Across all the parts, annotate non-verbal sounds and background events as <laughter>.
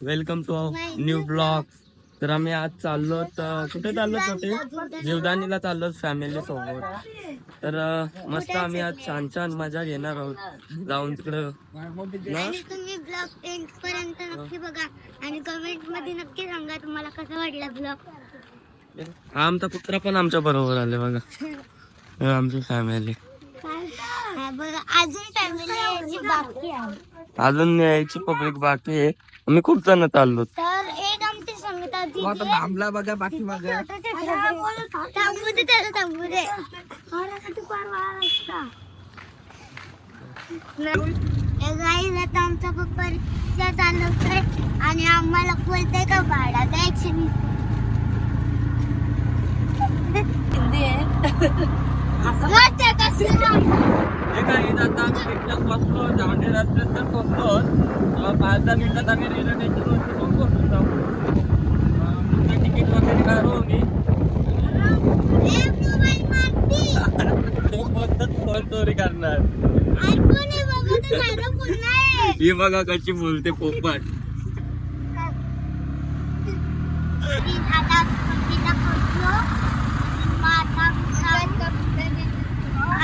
Welcome to new blog तर आम्ही आज चाललो तर कुठे चाललो छोटे जीवदानीला चाललो फॅमिली सोबत. तर मस्त आम्ही आज छान छान मजा घेणार आहोत. जाऊन तिकडं. ना? आणि तुम्ही ब्लॉग एंड पर्यंत नक्की बघा. आणि कमेंटमध्ये नक्की सांगा तुम्हाला कसं वाटलं ब्लॉग हा आमचा कुत्रा पण आमच्या बरोबर आले बघा. <laughs> आमची फॅमिली बघा अजून फॅमिली बाकी आहे. अजून यायची पब्लिक बाकी आहे. आम्ही खूप जण चाललो. तर एक आमची संगीता दिदी आहे. थांबला बघा मग. थांबू दे त्याला थांबू दे. ए गाईज, आता आमचा पप्पा रिक्षा चालवतोय आणि आम्हाला बोलतोय का भाडा द्यायची मोठ्या कसं आता आम्ही रिक्षात बसलो झावंडे रस्त्यात पोहोचलो तेव्हा पाच दहा मिनिटात आम्ही रेल्वे स्टेशनवरती तिकीट वगैरे काढू. फोन चोरी करणार. ही बघा कशी बोलते पोपट आणि आता तिथं पोहोचलो. मग आता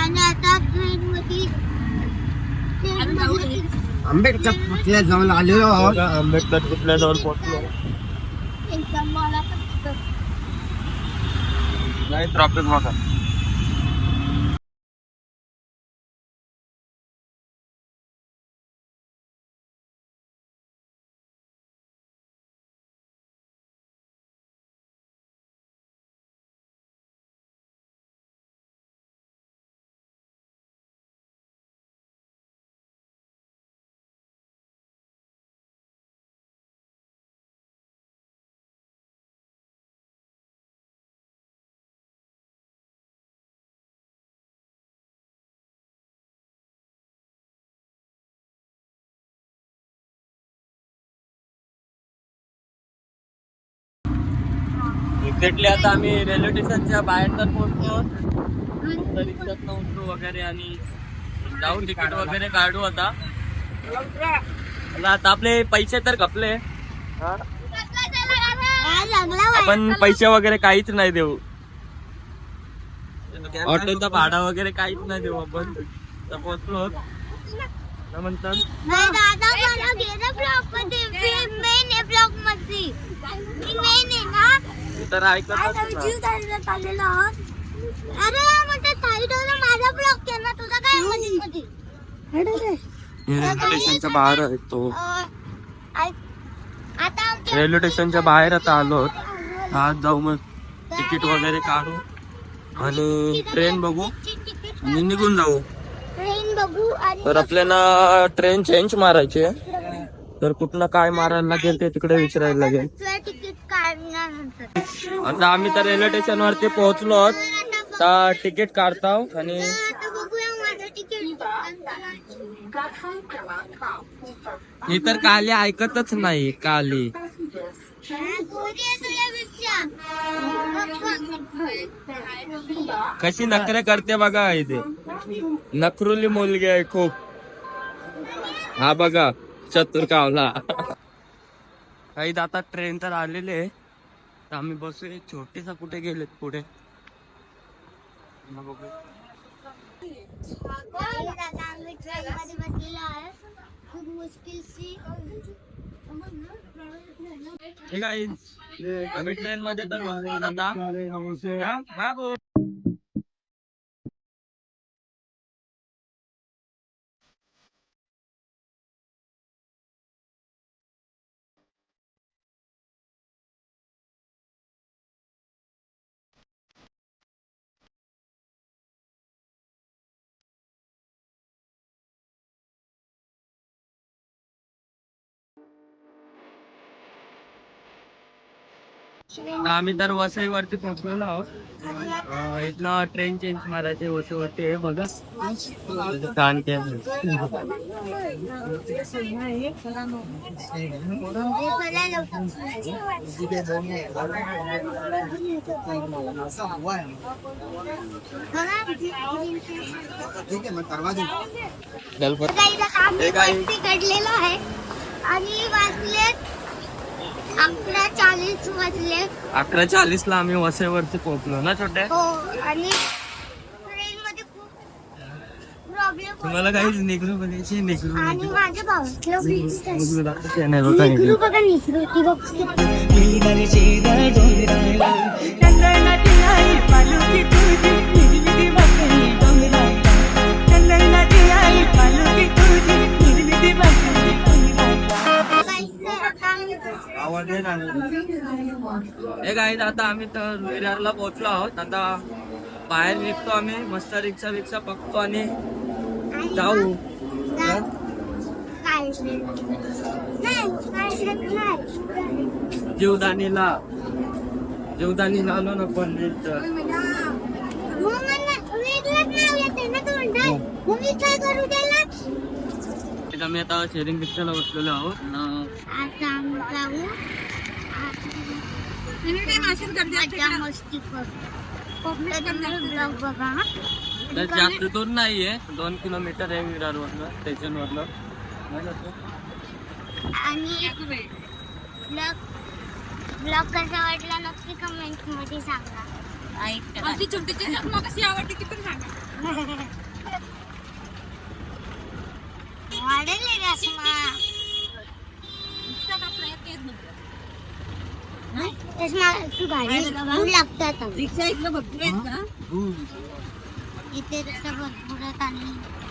आणि आता ट्रेन मध्ये ट्रेन मध्ये आंबेडकर पुतळ्या जाऊन आलेलो आहोत आंबेडकर पुतळ्याजवळ पोहोचलो. एकदम मला पण नाही ट्रॉफिक बघा. एक्झॅक्टली आता आम्ही रेल्वे स्टेशनच्या बाहेर तर पोहोचलो. तर रिक्षात उतरू वगैरे आणि जाऊन तिकीट वगैरे काढू आता. आता आपले पैसे तर खपले. आपण पैसे वगैरे काहीच नाही देऊ. ऑटोचा भाडा वगैरे काहीच नाही देऊ आपण. पोहोचलो. म्हणतात नाही दादा मला घे ना ब्लॉगमध्ये मेन आहे ब्लॉगमध्ये मी मेन आहे ना तर नाही. अरे म्हणजे साईड माझा ब्लॉग केला. तुझा काय मध्ये मध्ये रेल्वे स्टेशनच्या बाहेर आहे तो अं, ऐक, आता आमच्या रेल्वे स्टेशनच्या बाहेर आता आलो. आज जाऊ मग. तिकीट वगैरे काढू. आणि ट्रेन बघू. आणि निघून जाऊ. ट्रेन बघू आणि तर आपल्याला ट्रेन चेंज मारायची आहे. तर कुठनं काय मारायला लागेल ते तिकडे विचारायला लागेल. आता आम्ही तर रेल्वे स्टेशन वरती पोहोचलो आहोत तर तिकीट काढताव आणि मी ही तर काली ऐकतच नाही काली. कशी नखरे करते बघा इथे. नखरुली मुलगी आहे खूप. हा बघा चतुर कावला काही आता ट्रेन तर आलेली आहे. तर आम्ही बसू छोटेसा कुठे गेलेत पुढे? बघू. खूप मध्ये तर आम्ही तर वसईवरती पोहोचलेलो आहोत. इथनं ट्रेन चेंज मारायचे वसईवरती आहे बघा. छान हे? वरती घडलेलं आहे. आणि वाजले अकरा चाळीस वाजले. अकरा चाळीस ला आम्ही वसईवरती पोहोचलो ना छोटे हो आणि ट्रेन मध्ये खूप प्रॉब्लेम तुम्हाला काहीच निघरू बनायची निघरू आणि माझ्या भावातलं नाही निघरू बघा निघरू ती बघ हे काय आता आम्ही तर विरारला पोहोचलो आहोत. आता बाहेर निघतो आम्ही. मस्त रिक्षा रिक्षा बघतो आणि जाऊ. जीवदानीला. जीवदानीला आलो ना पण तर इथं आम्ही आता शेअरिंग रिक्षाला बसलेलो आहोत. तर जास्त दूर नाहीये. दोन किलोमीटर आहे विरारवरनं स्टेशनवरनं. आणि ब्लॉग ब्लॉग कसा वाटला नक्की कमेंटमध्ये सांगा. <laughs> वाढेल रस्मा रस्मा तू गाडी लागतात इथे रस्ता भरपूर आहेत आणि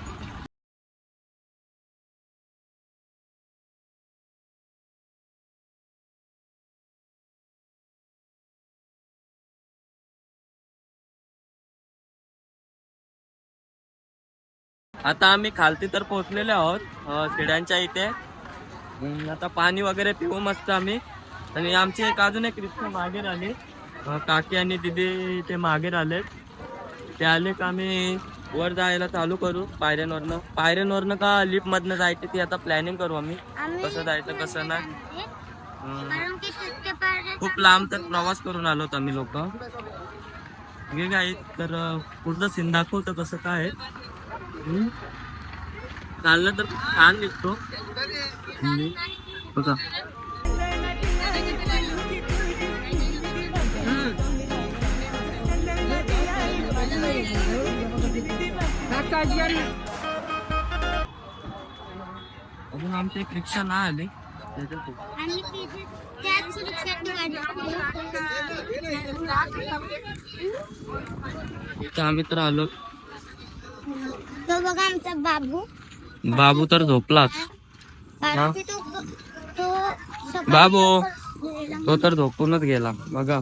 आता आम्ही खालती तर पोहोचलेले आहोत अं, शिड्यांच्या इथे. आता पाणी वगैरे पिऊ मस्त आम्ही. आणि आमची एक अजून एक रिक्षा मागे आली काकी आणि दिदी ते मागे आले ते आले का आम्ही वर जायला चालू करू पायऱ्यांवरनं. पायऱ्यांवरनं का लिफ्ट मधनं जायची ती आता प्लॅनिंग करू आम्ही. कसं जायचं कसं नाही. खूप लांब तर प्रवास करून आलोत आम्ही लोक. हे काय तर पुढचं सीन दाखवतं कसं काय? आहे. चाललं तर छान दिसतो. बघा. अजून आमची एक रिक्षा नाही आली. आम्ही तर आलो. तो बघा आमचा बाबू. बाबू तर झोपलाच. कारण की तो तो सकाळी बाबू. गेला. तो तर झोपूनच गेला. बघा.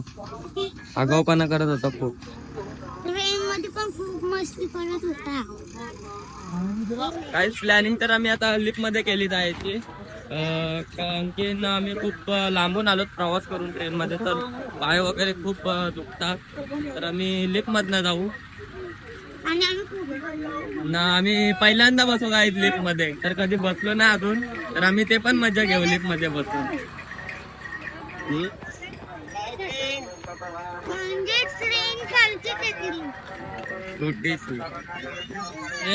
आगाऊपणा करत होता खूप. ट्रेन मध्ये पण खूप मस्ती करत होता. काहीच प्लॅनिंग तर आम्ही आता लिफ्टमध्ये केली जायची. अं, कारण की ना आम्ही खूप अं, लांबून आलो प्रवास करून ट्रेन मध्ये. तर पाय वगैरे खूप अं, दुखतात. तर आम्ही लिफ्ट मधनं जाऊ आणि आम्ही खूप बोललो. ना आम्ही पहिल्यांदा बसू काय लिफ्टमध्ये? तर कधी बसलो ना अजून तर आम्ही ते पण मजा घेऊ लिफ्टमध्ये बसून.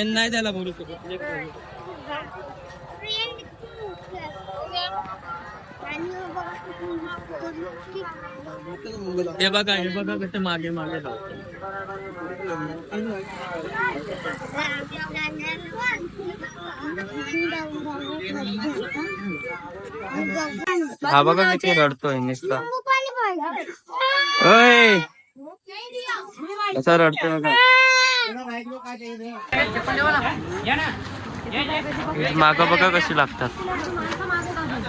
नाही त्याला बोलू शकत लिफ्ट बोलू. ट्रेन खूप आहे. आणि बघा किती- हे बघा हे बघा कसं मागे मागे. हा बघा किती रडतोय नुसता. ओय! कसा रडतोय बघा. माग बघा कशी लागतात.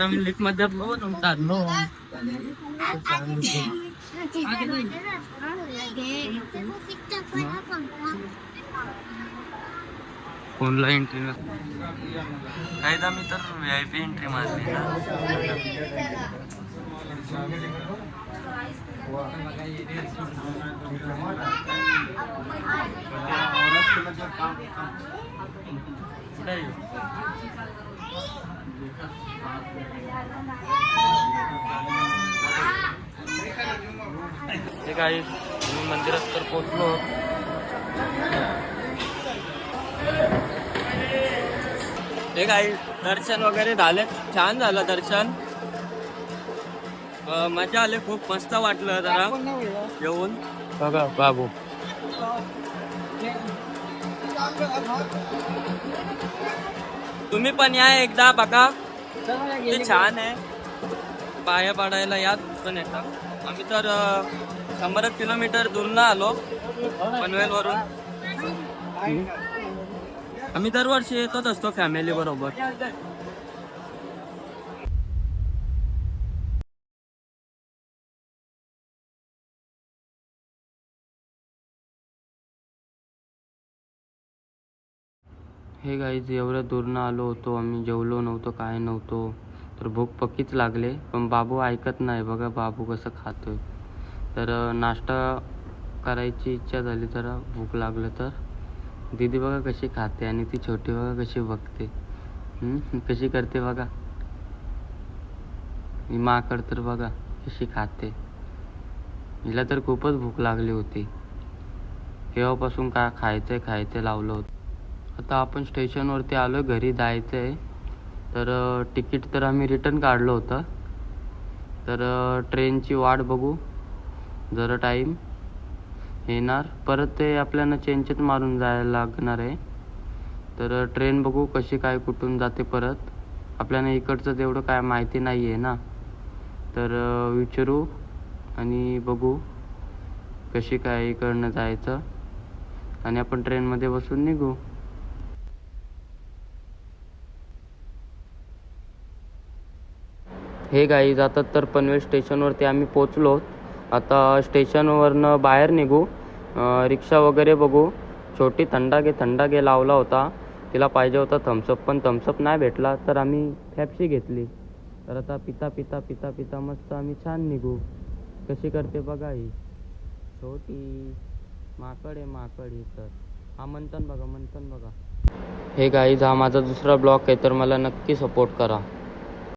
15 minit madabon ang tanong. No. Entry कायदा मी तर व्ही आय पी एंट्री मारली ना कुठे आहे? हे काही मी मंदिरात तर पोचलो हे काही दर्शन वगैरे झाले? छान झालं दर्शन. मजा आली खूप मस्त वाटलं जरा. येऊन. बघा बाबू. तुम्ही पण या एकदा बघा. ते छान आहे. पाया पाडायला यात पण येतात. आम्ही तर शंभर किलोमीटर दूरनं आलो पनवेल वरून आम्ही दरवर्षी येतच असतो फॅमिली बरोबर. हे गाईज एवढ्या दूरनं आलो होतो. आम्ही जेवलो नव्हतो काय नव्हतो. तर भूक पक्कीच लागले. पण बाबू ऐकत नाही. बघा बाबू कसं खातोय. तर नाश्ता करायची इच्छा झाली. तर भूक लागलं तर. दीदी बघा कशी खाते आणि ती छोटी बघा कशी बघते. कशी करते बघा. मी माकड तर बघा कशी खाते. हिला तर खूपच भूक लागली होती. केव्हापासून काय खायचं खायचं लावलं होतं. आता आपण स्टेशनवरती आलो आहे घरी जायचं आहे तर तिकीट तर आम्ही रिटर्न काढलं होतं. तर ट्रेनची वाट बघू. जरा टाईम येणार. परत ते आपल्याला चेंजच मारून जायला लागणार आहे. तर ट्रेन बघू कशी काय कुठून जाते परत. आपल्याला इकडचं तेवढं काय माहिती नाही आहे ना. तर विचारू आणि बघू कशी काय इकडनं जायचं. आणि आपण ट्रेनमध्ये बसून निघू. हे गाई जातात तर पनवेल स्टेशनवरती आम्ही पोचलो आता स्टेशनवरनं बाहेर निघू. रिक्षा वगैरे बघू. छोटी थंडागे थंडागे लावला होता. तिला पाहिजे होता थम्सअप पण थम्सअप नाही भेटला तर आम्ही फॅप्सी घेतली. तर आता पिता पिता पिता पिता मस्त आम्ही छान निघू. कशी करते बघा ही. छोटी. माकड आहे माकड ही तर. हा मंथन बघा मंथन बघा. हे गाईज हा माझा दुसरा ब्लॉग आहे तर मला नक्की सपोर्ट करा.